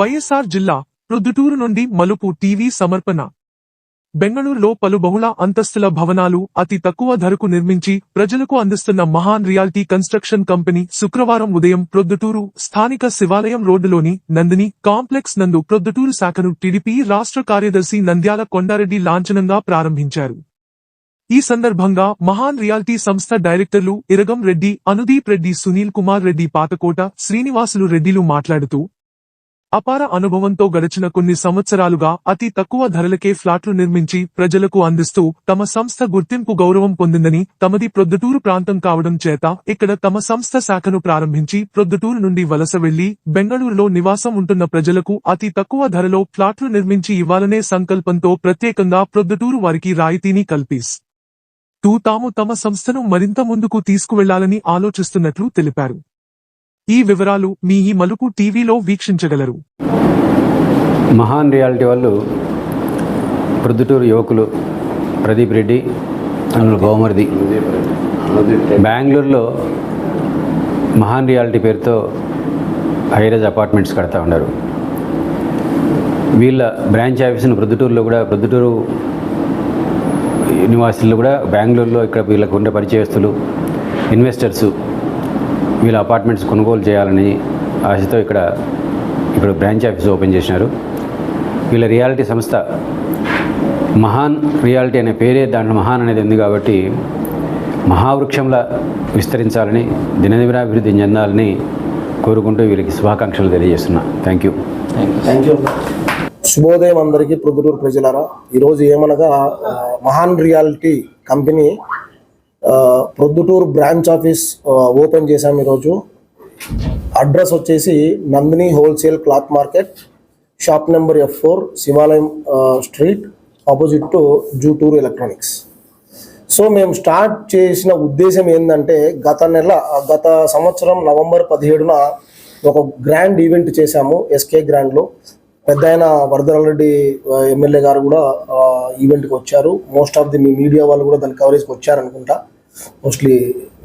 వైఎస్ఆర్ జిల్లా ప్రొద్దుటూరు నుండి మలుపు టీవీ సమర్పణ. బెంగళూరులో పలు బహుళ అంతస్తుల భవనాలు అతి తక్కువ ధరకు నిర్మించి ప్రజలకు అందిస్తున్న మహాన్ రియాల్టీ కన్స్ట్రక్షన్ కంపెనీ శుక్రవారం ఉదయం ప్రొద్దుటూరు స్థానిక శివాలయం రోడ్డులోని నందిని కాంప్లెక్స్ నందు ప్రొద్దుటూరు శాఖను టీడీపీ రాష్ట్ర కార్యదర్శి నంద్యాల కొండారెడ్డి లాంఛనంగా ప్రారంభించారు. ఈ సందర్భంగా మహాన్ రియాల్టీ సంస్థ డైరెక్టర్లు ఇరగం రెడ్డి అనుదీప్ రెడ్డి సునీల్ కుమార్ రెడ్డి పాతకోట శ్రీనివాసులు రెడ్డిలు మాట్లాడుతూ అపార అనుభవంతో గడిచిన కొన్ని సంవత్సరాలుగా అతి తక్కువ ధరలకే ఫ్లాట్లు నిర్మించి ప్రజలకు అందిస్తూ తమ సంస్థ గుర్తింపు గౌరవం పొందిందని తమది ప్రొద్దుటూరు ప్రాంతం కావడం చేత ఇక్కడ తమ సంస్థ శాఖను ప్రారంభించి ప్రొద్దుటూరు నుండి వలస వెళ్ళి బెంగళూరులో నివాసం ఉంటున్న ప్రజలకు అతి తక్కువ ధరలో ఫ్లాట్లు నిర్మించి ఇవ్వాలనే సంకల్పంతో ప్రత్యేకంగా ప్రొద్దుటూరు వారికి రాయితీని కల్పిస్. తూ తాము తమ సంస్థను మరింత ముందుకు తీసుకువెళ్ళాలని ఆలోచిస్తున్నట్లు తెలిపారు. ఈ వివరాలు మీ ఈ మలుపు టీవీలో వీక్షించగలరు. మహాన్ రియాలిటీ వాళ్ళు ప్రొద్దుటూరు యువకులు ప్రదీప్ రెడ్డి అందులో గోమర్ది. బెంగళూరులో మహాన్ రియాలిటీ పేరుతో హైరేజ్ అపార్ట్మెంట్స్ కడతా ఉన్నారు. వీళ్ళ బ్రాంచ్ ఆఫీస్ని ప్రొద్దుటూరులో కూడా ప్రొద్దుటూరు నివాసులు కూడా బెంగళూరులో ఇక్కడ వీళ్ళకు ఉండే పరిచయస్తులు ఇన్వెస్టర్సు వీళ్ళ అపార్ట్మెంట్స్ కొనుగోలు చేయాలని ఆశతో ఇక్కడ ఇప్పుడు బ్రాంచ్ ఆఫీస్ ఓపెన్ చేసినారు. వీళ్ళ రియాలిటీ సంస్థ మహాన్ రియాలిటీ అనే పేరే దాంట్లో మహాన్ అనేది ఉంది కాబట్టి మహావృక్షంలా విస్తరించాలని దినదినాభివృద్ధి చెందాలని కోరుకుంటూ వీళ్ళకి శుభాకాంక్షలు తెలియజేస్తున్నా. థ్యాంక్ యూ థ్యాంక్ యూ శుభోదయం అందరికీ ప్రొద్దుటూరు ప్రజలారా. ఈరోజు ఏమనగా Mahan reality company Proddatur branch office open చేశాం ఈరోజు. అడ్రస్ వచ్చేసి Nandini wholesale cloth market shop number F four Shivalayam street opposite to Jutur electronics. So మేము స్టార్ట్ చేసిన ఉద్దేశం ఏంటంటే గత నెల గత సంవత్సరం నవంబర్ పదిహేడున ఒక గ్రాండ్ ఈవెంట్ చేశాము ఎస్కే గ్రాండ్లో. పెద్ద ఆయన వరదరారెడ్డి ఎమ్మెల్యే గారు కూడా ఈవెంట్కి వచ్చారు. Most of the me media వాళ్ళు కూడా దాని కవరేజ్కి వచ్చారనుకుంటా. మోస్ట్లీ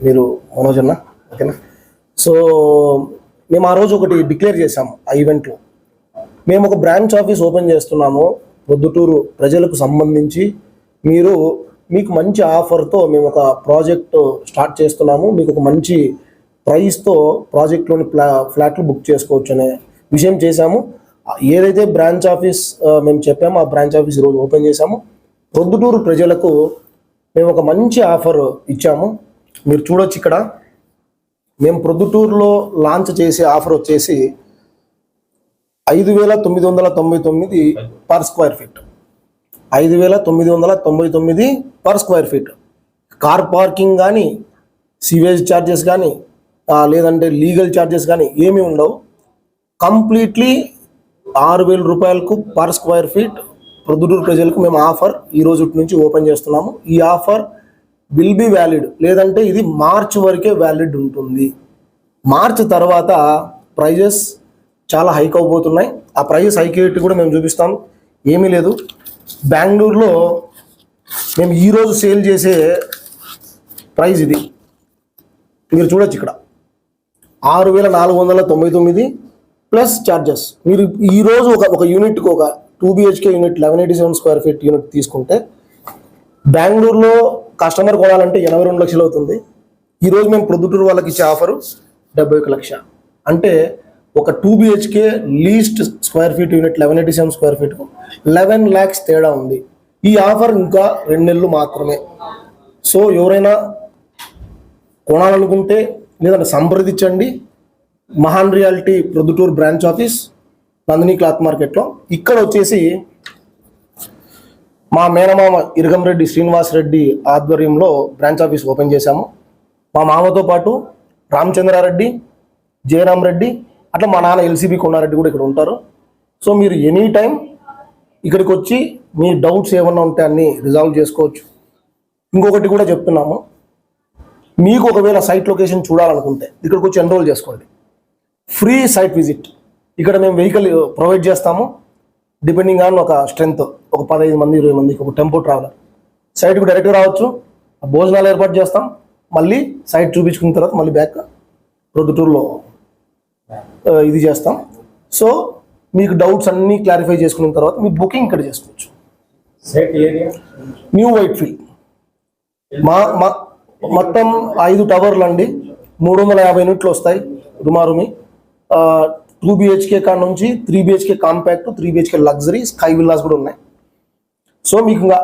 మీరు మనోజ్ అన్న ఓకేనా? సో మేము ఆ రోజు ఒకటి డిక్లేర్ చేసాము ఆ ఈవెంట్లో మేము ఒక బ్రాంచ్ ఆఫీస్ ఓపెన్ చేస్తున్నాము ప్రొద్దుటూరు ప్రజలకు సంబంధించి. మీరు మీకు మంచి ఆఫర్తో మేము ఒక ప్రాజెక్ట్ స్టార్ట్ చేస్తున్నాము. మీకు ఒక మంచి ప్రైస్తో ప్రాజెక్ట్లోని ఫ్లా ఫ్లాట్లు బుక్ చేసుకోవచ్చు అనే విషయం చేశాము. ఏదైతే బ్రాంచ్ ఆఫీస్ మేము చెప్పామో ఆ బ్రాంచ్ ఆఫీస్ ఈరోజు ఓపెన్ చేశాము. ప్రొద్దుటూరు ప్రజలకు మేము ఒక మంచి ఆఫర్ ఇచ్చాము. మీరు చూడొచ్చు ఇక్కడ. మేము ప్రొద్దుటూరులో లాంచ్ చేసే ఆఫర్ వచ్చేసి ఐదు వేల తొమ్మిది వందల తొంభై తొమ్మిది పర్ స్క్వేర్ ఫీట్. ఐదు వేల తొమ్మిది వందల తొంభై తొమ్మిది per square feet. Car parking కానీ సివేజ్ ఛార్జెస్ కానీ లేదంటే లీగల్ ఛార్జెస్ కానీ ఏమీ ఉండవు. కంప్లీట్లీ ఆరు వేల రూపాయలకు పర్ స్క్వేర్ ఫీట్ ప్రొద్దుటూరు ప్రజలకు మేము ఆఫర్ ఈ రోజు నుంచి ఓపెన్ చేస్తున్నాము. ఈ ఆఫర్ విల్ బి వ్యాలిడ్ లేదంటే ఇది మార్చ్ వరకే వ్యాలిడ్ ఉంటుంది. మార్చ్ తర్వాత ప్రైజెస్ చాలా హైక్ అవబోతున్నాయి. ఆ ప్రైజెస్ హైక్ అయ్యేట్టు కూడా మేము చూపిస్తాం. ఏమీ లేదు. బెంగళూరులో మేము ఈరోజు సేల్ చేసే ప్రైజ్ ఇది. మీరు చూడొచ్చు ఇక్కడ. ఆరు వేల నాలుగు వందల తొంభై తొమ్మిది ప్లస్ ఛార్జెస్ మీరు ఈరోజు ఒక ఒక యూనిట్కి ఒక two BHK unit eleven eighty seven square feet unit తీసుకుంటే బెంగళూరులో కస్టమర్ కొనాలంటే ఎనభై రెండు లక్షలు అవుతుంది. ఈరోజు మేము ప్రొద్దుటూరు వాళ్ళకి ఇచ్చే ఆఫరు డెబ్బై ఒక లక్ష. అంటే ఒక two BHK least square feet unit eleven eighty seven square ఫీట్కు eleven lakhs తేడా ఉంది. ఈ ఆఫర్ ఇంకా రెండు నెలలు మాత్రమే. సో ఎవరైనా కొనాలనుకుంటే లేదంటే సంప్రదించండి. Mahan reality Proddatur branch office Nandini cloth మార్కెట్లో. ఇక్కడ వచ్చేసి మా మేనమామ ఇరగంరెడ్డి శ్రీనివాస్ రెడ్డి ఆధ్వర్యంలో బ్రాంచ్ ఆఫీస్ ఓపెన్ చేశాము. మా మామతో పాటు రామచంద్రారెడ్డి జయరామ్ రెడ్డి అట్లా మా నాన్న ఎల్సీబీ కొండారెడ్డి కూడా ఇక్కడ ఉంటారు. సో మీరు ఎనీ టైం ఇక్కడికి వచ్చి మీ డౌట్స్ ఏమన్నా ఉంటే అన్ని రిజాల్వ్ చేసుకోవచ్చు. ఇంకొకటి కూడా చెప్తున్నాము. మీకు ఒకవేళ సైట్ లొకేషన్ చూడాలనుకుంటే ఇక్కడికి వచ్చి ఎన్రోల్ చేసుకోండి. Free site visit. ఇక్కడ మేము వెహికల్ ప్రొవైడ్ చేస్తాము. డిపెండింగ్ ఆన్ ఒక స్ట్రెంత్ ఒక పదహైదు మంది ఇరవై మందికి ఒక టెంపో ట్రావెలర్. సైట్కి డైరెక్ట్గా రావచ్చు. భోజనాలు ఏర్పాటు చేస్తాం. మళ్ళీ సైట్ చూపించుకున్న తర్వాత మళ్ళీ బ్యాక్ ప్రొద్దుటూరులో ఆ, ఇది చేస్తాం. సో మీకు డౌట్స్ అన్నీ క్లారిఫై చేసుకున్న తర్వాత మీ బుకింగ్ ఇక్కడ చేసుకోవచ్చు. న్యూ వైట్ ఫీల్డ్ మా మా మొత్తం ఐదు టవర్లు అండి. మూడు వందల యాభై యూనిట్లు వస్తాయి. రుమారుమి. టూ బిహెచ్కే కా నుంచి three BHK compact three BHK luxury sky villas కూడా ఉన్నాయి. సో మీకు ఇంకా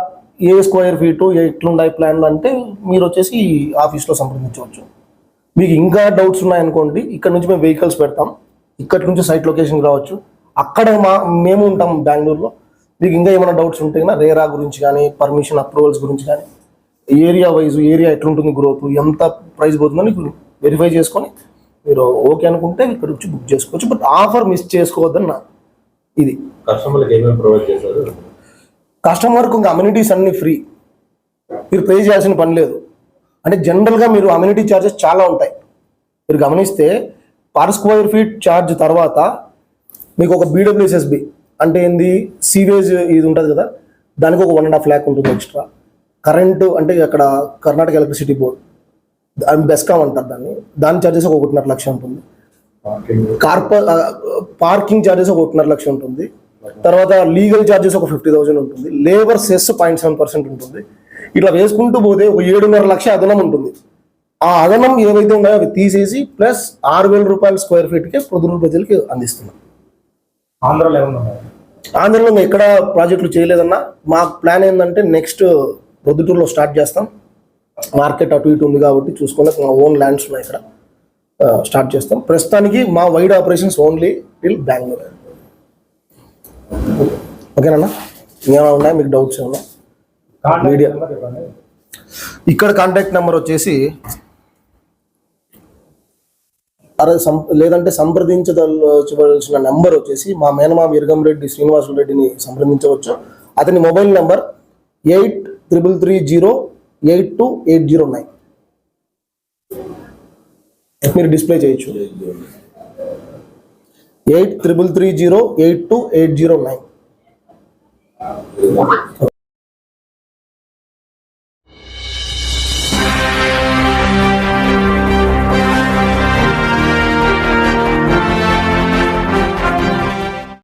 ఏ స్క్వేర్ ఫీటు ఎట్లున్నాయి ప్లాన్లు అంటే మీరు వచ్చేసి ఈ ఆఫీస్లో సంప్రదించవచ్చు. మీకు ఇంకా డౌట్స్ ఉన్నాయనుకోండి ఇక్కడ నుంచి మేము వెహికల్స్ పెడతాం. ఇక్కడ నుంచి సైట్ లొకేషన్కి రావచ్చు. అక్కడ మా మేము ఉంటాం బెంగళూరులో. మీకు ఇంకా ఏమైనా డౌట్స్ ఉంటే కన్నా రేరా గురించి కానీ పర్మిషన్ అప్రూవల్స్ గురించి కానీ ఏరియా వైజ్ ఏరియా ఎట్లుంటుంది గ్రోత్ ఎంత ప్రైస్ పోతుందని వెరిఫై చేసుకొని మీరు ఓకే అనుకుంటే ఇక్కడ వచ్చి బుక్ చేసుకోవచ్చు. బట్ ఆఫర్ మిస్ చేసుకోవద్దని నా ఇది. కస్టమర్లకు ఏమేమి ప్రొవైడ్ చేశారు? కస్టమర్కు ఇంకా అమ్యూనిటీస్ అన్ని ఫ్రీ. మీరు పే చేయాల్సిన పని లేదు. అంటే జనరల్గా మీరు అమ్యూనిటీ ఛార్జెస్ చాలా ఉంటాయి. మీరు గమనిస్తే పర్ స్క్వేర్ ఫీట్ ఛార్జ్ తర్వాత మీకు ఒక బీడబ్ల్యూఎస్ఎస్బి అంటే ఏంది? సీవేజ్ ఇది ఉంటుంది కదా? దానికి ఒక వన్ అండ్ హాఫ్ ల్యాక్ ఉంటుంది ఎక్స్ట్రా. కరెంటు అంటే అక్కడ కర్ణాటక ఎలక్ట్రిసిటీ బోర్డ్. దాని బెస్కామ్ అంటారు దాన్ని. దాని ఛార్జెస్ ఒక ఒకటిన్నర లక్ష ఉంటుంది. కార్ప పార్కింగ్ ఛార్జెస్ ఒక ఒకటిన్నర లక్ష ఉంటుంది. తర్వాత లీగల్ ఛార్జెస్ ఒక ఫిఫ్టీ థౌసండ్ ఉంటుంది. Labour cess point seven percent ఉంటుంది. ఇట్లా వేసుకుంటూ పోతే ఒక ఏడున్నర లక్ష అదనం ఉంటుంది. ఆ అదనం ఏవైతే ఉన్నాయో అవి తీసేసి ప్లస్ ఆరు వేల రూపాయల స్క్వేర్ ఫీట్కి ప్రొద్దురు ప్రజలకి అందిస్తున్నాం. ఆంధ్రాలో ఏమన్నా? ఆంధ్రలో మేము ఎక్కడ ప్రాజెక్టులు చేయలేదన్నా మా ప్లాన్ ఏంటంటే నెక్స్ట్ ప్రొద్దుటూరులో స్టార్ట్ చేస్తాం. మార్కెట్ అటు ఇటు ఉంది కాబట్టి చూసుకుని మా ఓన్ ల్యాండ్స్ ఉన్నాయి ఇక్కడ. స్టార్ట్ చేస్తాం. ప్రస్తుతానికి మా wide operations only till Bengaluru. ఓకేనన్నా ఏమైనా ఉన్నాయా? మీకు డౌట్స్ ఏమన్నా మీడియా. ఇక్కడ కాంటాక్ట్ నెంబర్ వచ్చేసి అరే సం లేదంటే సంప్రదించదలచవలసిన నెంబర్ వచ్చేసి మా మేనమామ ఇరగంరెడ్డి శ్రీనివాసులు రెడ్డిని సంప్రదించవచ్చు. అతని mobile number eight triple three zero eight two eight zero nine. మీరు డిస్ప్లే చేయొచ్చు. Eight triple three zero eight two eight zero nine.